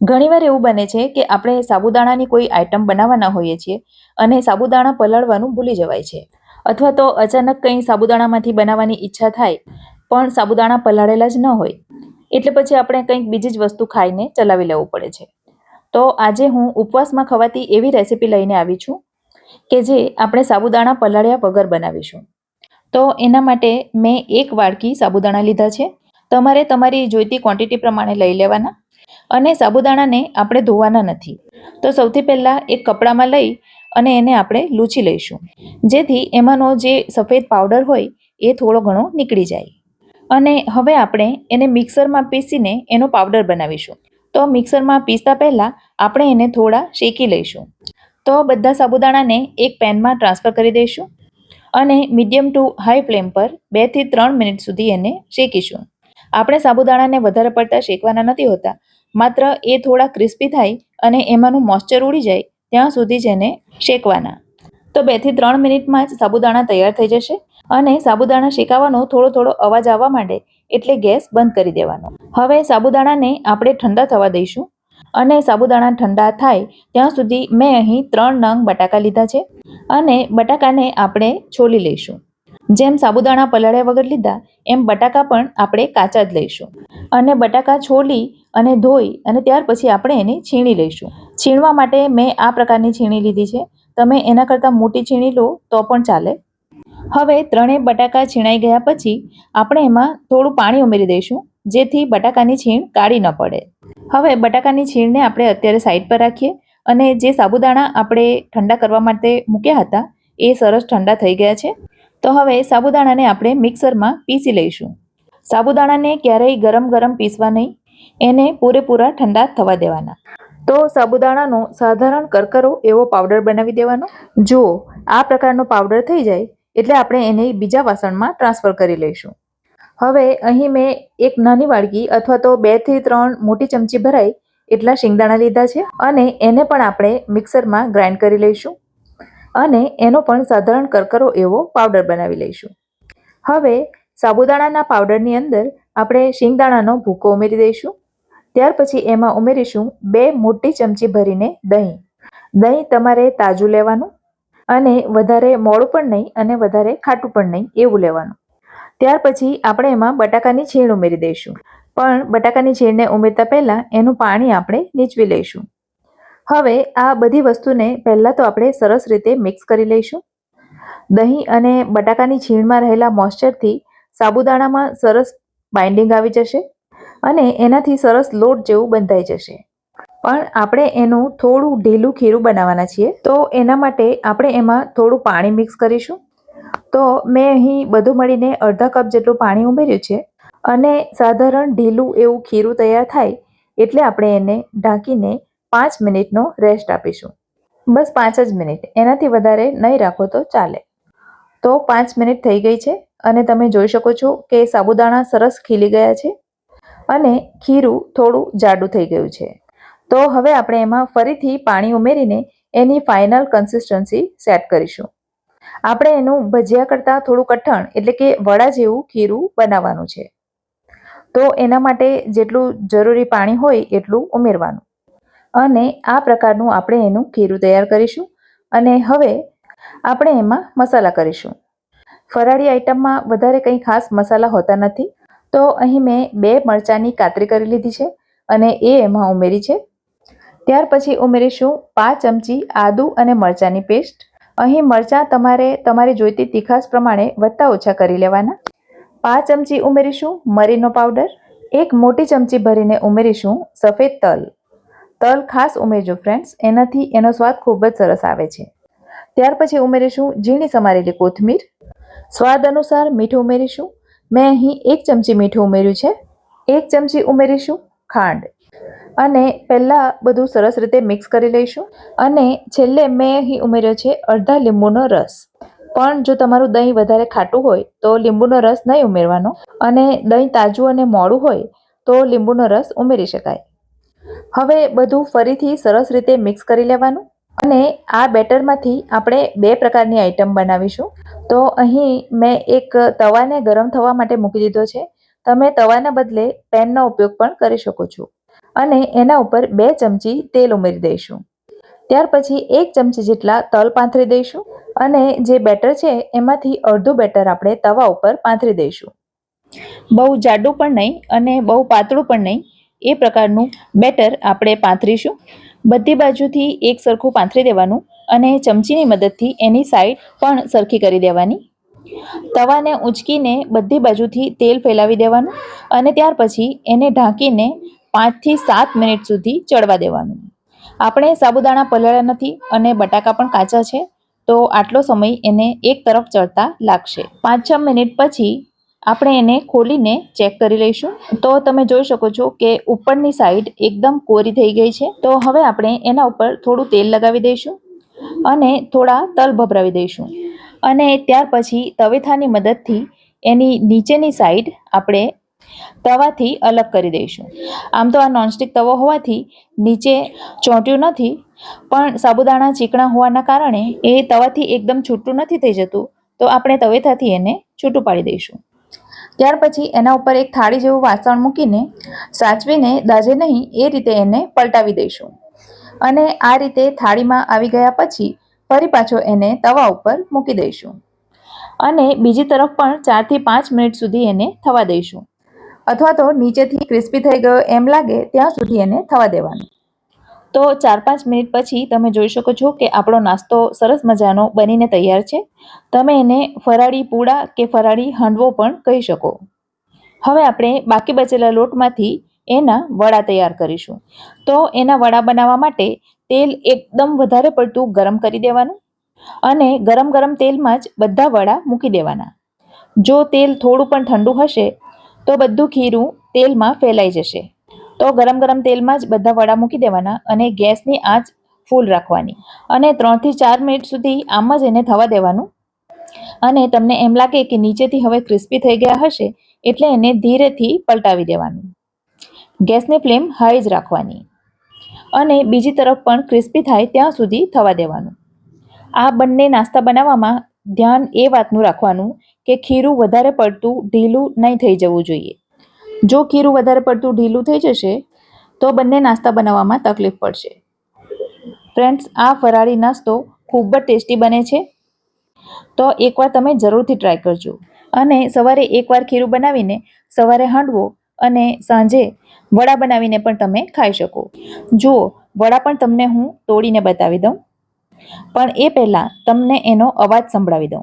ઘણીવાર એવું બને છે કે આપણે સાબુદાણાની કોઈ આઈટમ બનાવવાના હોઈએ છીએ અને સાબુદાણા પલાળવાનું ભૂલી જવાય છે. અથવા તો અચાનક કંઈ સાબુદાણામાંથી બનાવવાની ઈચ્છા થાય, પણ સાબુદાણા પલાળેલા જ ન હોય. એટલે પછી આપણે કંઈક બીજી જ વસ્તુ ખાઈને ચલાવી લેવું પડે છે. તો આજે હું ઉપવાસમાં ખવાતી એવી રેસીપી લઈને આવી છું કે જે આપણે સાબુદાણા પલાળ્યા વગર બનાવીશું. તો એના માટે મેં એક વાડકી સાબુદાણા લીધા છે. તમારે તમારી જોઈતી ક્વોન્ટિટી પ્રમાણે લઈ લેવાના. અને સાબુદાણાને આપણે ધોવાના નથી. તો સૌથી પહેલાં એક કપડામાં લઈ અને એને આપણે લૂછી લઈશું. જેથી એમાંનો જે સફેદ પાવડર હોય એ થોડો ઘણો નીકળી જાય. અને હવે આપણે એને મિક્સરમાં પીસીને એનો પાવડર બનાવીશું. તો મિક્સરમાં પીસતા પહેલાં આપણે એને થોડા શેકી લઈશું. તો બધા સાબુદાણાને એક પેનમાં ટ્રાન્સફર કરી દઈશું અને મીડિયમ ટુ હાઈ ફ્લેમ પર બેથી ત્રણ મિનિટ સુધી એને શેકીશું. આપણે સાબુદાણાને વધારે પડતા શેકવાના નથી હોતા માત્ર એ થોડા ક્રિસ્પી થાય અને એમાંનું મોઇશ્ચર ઉડી જાય, ત્યાં સુધી જ એને શેકવાના. તો બેથી ત્રણ મિનિટમાં જ સાબુદાણા તૈયાર થઈ જશે અને સાબુદાણા શેકાવાનો થોડો થોડો અવાજ આવવા માંડે એટલે ગેસ બંધ કરી દેવાનો. હવે સાબુદાણાને આપણે ઠંડા થવા દઈશું અને સાબુદાણા ઠંડા થાય ત્યાં સુધી મેં અહીં ત્રણ નંગ બટાકા લીધા છે અને બટાકાને આપણે છોલી લઈશું. જેમ સાબુદાણા પલાળ્યા વગર લીધા, એમ બટાકા પણ આપણે કાચા જ લઈશું. અને બટાકા છોલી અને ધોઈ અને ત્યાર પછી આપણે એને છીણી લઈશું. છીણવા માટે મેં આ પ્રકારની છીણી લીધી છે. તમે એના કરતાં મોટી છીણી લો, તો પણ ચાલે. હવે ત્રણેય બટાકા છીણાઈ ગયા પછી આપણે એમાં થોડું પાણી ઉમેરી દઈશું, જેથી બટાકાની છીણ કાળી ન પડે. હવે બટાકાની છીણને આપણે અત્યારે સાઈડ પર રાખીએ અને જે સાબુદાણા આપણે ઠંડા કરવા માટે મૂક્યા હતા, એ સરસ ઠંડા થઈ ગયા છે. તો હવે સાબુદાણાને આપણે મિક્સરમાં પીસી લઈશું. સાબુદાણાને ક્યારેય ગરમ ગરમ પીસવા નહીં, એને પૂરેપૂરા ઠંડા થવા દેવાના. તો સાબુદાણાનો સાધારણ કરકરો એવો પાવડર બનાવી દેવાનો. જો આ પ્રકારનો પાવડર થઈ જાય, એટલે આપણે એને બીજા વાસણમાં ટ્રાન્સફર કરી લઈશું. હવે અહીં મેં એક નાની વાડકી અથવા તો બેથી ત્રણ મોટી ચમચી ભરાય એટલા શિંગદાણા લીધા છે અને એને પણ આપણે મિક્સરમાં ગ્રાઇન્ડ કરી લઈશું. અને એનો પણ સાધારણ કરકરો એવો પાવડર બનાવી લઈશું. હવે સાબુદાણાના પાવડરની અંદર આપણે શિંગદાણાનો ભૂકો ઉમેરી દઈશું. ત્યાર પછી એમાં ઉમેરીશું બે મોટી ચમચી ભરીને દહીં. દહીં તમારે તાજું લેવાનું અને વધારે મોડું પણ નહીં અને વધારે ખાટું પણ નહીં એવું લેવાનું. ત્યાર પછી આપણે એમાં બટાકાની છીણ ઉમેરી દઈશું. પણ બટાકાની છીણને ઉમેરતા પહેલાં એનું પાણી આપણે નીચવી લઈશું. હવે આ બધી વસ્તુને પહેલાં તો આપણે સરસ રીતે મિક્સ કરી લઈશું. દહીં અને બટાકાની છીણમાં રહેલા મોઇશ્ચરથી સાબુદાણામાં સરસ બાઇન્ડિંગ આવી જશે અને એનાથી સરસ લોટ જેવું બંધાઈ જશે. પણ આપણે એનું થોડું ઢીલું ખીરું બનાવવાના છીએ, તો એના માટે આપણે એમાં થોડું પાણી મિક્સ કરીશું. તો મેં અહીં બધું મળીને અડધા કપ જેટલું પાણી ઉમેર્યું છે અને સાધારણ ઢીલું એવું ખીરું તૈયાર થાય એટલે આપણે એને ઢાંકીને પાંચ મિનિટનો રેસ્ટ આપીશું. બસ પાંચ જ મિનિટ. એનાથી વધારે નહીં રાખો તો ચાલે. તો પાંચ મિનિટ થઈ ગઈ છે અને તમે જોઈ શકો છો કે સાબુદાણા સરસ ખીલી ગયા છે અને ખીરું થોડું જાડું થઈ ગયું છે. તો હવે આપણે એમાં ફરીથી પાણી ઉમેરીને એની ફાઇનલ કન્સિસ્ટન્સી સેટ કરીશું. આપણે એનું ભજીયા કરતાં થોડું કઠણ, એટલે કે વડા જેવું ખીરું બનાવવાનું છે. તો એના માટે જેટલું જરૂરી પાણી હોય એટલું ઉમેરવાનું. અને આ પ્રકારનું આપણે એનું ખીરું તૈયાર કરીશું અને હવે આપણે એમાં મસાલા કરીશું. ફરાળી આઈટમમાં વધારે કંઈ ખાસ મસાલા હોતા નથી, તો અહીં મેં બે મરચાંની કાતરી કરી લીધી છે અને એ એમાં ઉમેરી છે. ત્યાર પછી ઉમેરીશું પાંચ ચમચી આદુ અને મરચાંની પેસ્ટ. અહીં મરચાં તમારે તમારી જોઈતી તીખાસ પ્રમાણે વધતા ઓછા કરી લેવાના. પાંચ ચમચી ઉમેરીશું મરીનો પાવડર. એક મોટી ચમચી ભરીને ઉમેરીશું સફેદ તલ. તલ ખાસ ઉમેરજો ફ્રેન્ડ્સ એનાથી એનો સ્વાદ ખૂબ જ સરસ આવે છે. ત્યાર પછી ઉમેરીશું ઝીણી સમારેલી કોથમીર. સ્વાદ અનુસાર મીઠું ઉમેરીશું. મેં અહીં એક ચમચી મીઠું ઉમેર્યું છે. એક ચમચી ઉમેરીશું ખાંડ. અને પહેલાં બધું સરસ રીતે મિક્સ કરી લઈશું. અને છેલ્લે મેં અહીં ઉમેર્યો છે અડધા લીંબુનો રસ. પણ જો તમારું દહીં વધારે ખાટું હોય, તો લીંબુનો રસ નહીં ઉમેરવાનો. અને દહીં તાજું અને મોડું હોય, તો લીંબુનો રસ ઉમેરી શકાય. હવે બધું ફરીથી સરસ રીતે મિક્સ કરી લેવાનું અને આ બેટરમાંથી આપણે બે પ્રકારની આઈટમ બનાવીશું. તો અહીં મેં એક તવાને ગરમ થવા માટે મૂકી દીધો છે. તમે તવાના બદલે પેનનો ઉપયોગ પણ કરી શકો છો. અને એના ઉપર બે ચમચી તેલ ઉમેરી દઈશું. ત્યાર પછી એક ચમચી જેટલા તલ પાથરી દઈશું અને જે બેટર છે એમાંથી અડધું બેટર આપણે તવા ઉપર પાથરી દઈશું. બહુ જાડું પણ નહીં અને બહુ પાતળું પણ નહીં. એ પ્રકારનું બેટર આપણે પાથરીશું. બધી બાજુથી એક સરખું પાથરી દેવાનું અને ચમચીની મદદથી એની સાઈડ પણ સરખી કરી દેવાની. તવાને ઉંચકીને બધી બાજુથી તેલ ફેલાવી દેવાનું અને ત્યાર પછી એને ઢાંકીને પાંચથી સાત મિનિટ સુધી ચડવા દેવાનું. આપણે સાબુદાણા પલાળ્યા નથી અને બટાકા પણ કાચા છે, તો આટલો સમય એને એક તરફ ચડતા લાગશે. પાંચ છ મિનિટ પછી આપણે એને ખોલીને ચેક કરી લઈશું. તો તમે જોઈ શકો છો કે ઉપરની સાઈડ એકદમ કોરી થઈ ગઈ છે. તો હવે આપણે એના ઉપર થોડું તેલ લગાવી દઈશું અને થોડા તલ ભભરાવી દઈશું. અને ત્યાર પછી તવેથાની મદદથી એની નીચેની સાઈડ આપણે તવાથી અલગ કરી દઈશું. આમ તો આ નોનસ્ટિક તવો હોવાથી નીચે ચોંટ્યું નથી, પણ સાબુદાણા ચીકણા હોવાના કારણે એ તવાથી એકદમ છૂટું નથી થઈ જતું. તો આપણે તવેથાથી એને છૂટું પાડી દઈશું. ત્યાર પછી એના ઉપર એક થાળી જેવું વાસણ મૂકીને સાચવીને દાજે નહીં એ રીતે એને પલટાવી દઈશું. અને આ રીતે થાળીમાં આવી ગયા પછી ફરી પાછો એને તવા ઉપર મૂકી દઈશું. અને બીજી તરફ પણ ચારથી પાંચ મિનિટ સુધી એને થવા દઈશું. અથવા તો નીચેથી ક્રિસ્પી થઈ ગયો એમ લાગે ત્યાં સુધી એને થવા દેવાનું. તો ચાર પાંચ મિનિટ પછી તમે જોઈ શકો છો કે આપણો નાસ્તો સરસ મજાનો બનીને તૈયાર છે. તમે એને ફરાળી પૂડા કે ફરાળી હાંડવો પણ કહી શકો. હવે આપણે બાકી બચેલા લોટમાંથી એના વડા તૈયાર કરીશું. તો એના વડા બનાવવા માટે તેલ એકદમ વધારે પડતું ગરમ કરી દેવાનું અને ગરમ ગરમ તેલમાં જ બધા વડા મૂકી દેવાના. જો તેલ થોડું પણ ઠંડુ હશે તો બધું ખીરું તેલમાં ફેલાઈ જશે. તો ગરમ ગરમ તેલમાં જ બધા વડા મૂકી દેવાના અને ગેસની આંચ ફૂલ રાખવાની. અને ત્રણથી ચાર મિનિટ સુધી આમ જ એને થવા દેવાનું. અને તમને એમ લાગે કે નીચેથી હવે ક્રિસ્પી થઈ ગયા હશે, એટલે એને ધીરેથી પલટાવી દેવાનું. ગેસની ફ્લેમ હાઈ જ રાખવાની. અને બીજી તરફ પણ ક્રિસ્પી થાય ત્યાં સુધી થવા દેવાનું. આ બંને નાસ્તા બનાવવામાં ધ્યાન એ વાતનું રાખવાનું કે ખીરું વધારે પડતું ઢીલું નહીં થઈ જવું જોઈએ. જો ખીરું વધારે પડતું ઢીલું થઈ જશે, તો બંને નાસ્તા બનાવવામાં તકલીફ પડશે. ફ્રેન્ડ્સ, આ ફરાળી નાસ્તો ખૂબ જ ટેસ્ટી બને છે. તો એકવાર તમે જરૂરથી ટ્રાય કરજો. અને સવારે એકવાર ખીરું બનાવીને સવારે હાંડવો અને સાંજે વડા બનાવીને પણ તમે ખાઈ શકો. જુઓ, વડા પણ તમને હું તોડીને બતાવી દઉં. પણ એ પહેલાં તમને એનો અવાજ સંભળાવી દઉં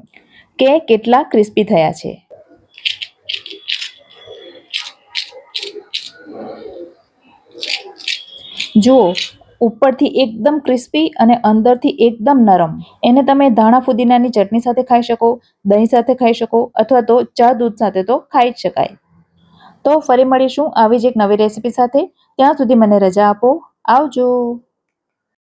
કે કેટલા ક્રિસ્પી થયા છે. જુઓ, ઉપરથી એકદમ ક્રિસ્પી અને અંદરથી એકદમ નરમ. એને તમે ધાણા ફુદીનાની ચટણી સાથે ખાઈ શકો, દહીં સાથે ખાઈ શકો, અથવા તો ચા દૂધ સાથે તો ખાઈ જ શકાય. તો ફરી મળીશું આવી જ એક નવી રેસીપી સાથે. ત્યાં સુધી મને રજા આપો. આવજો.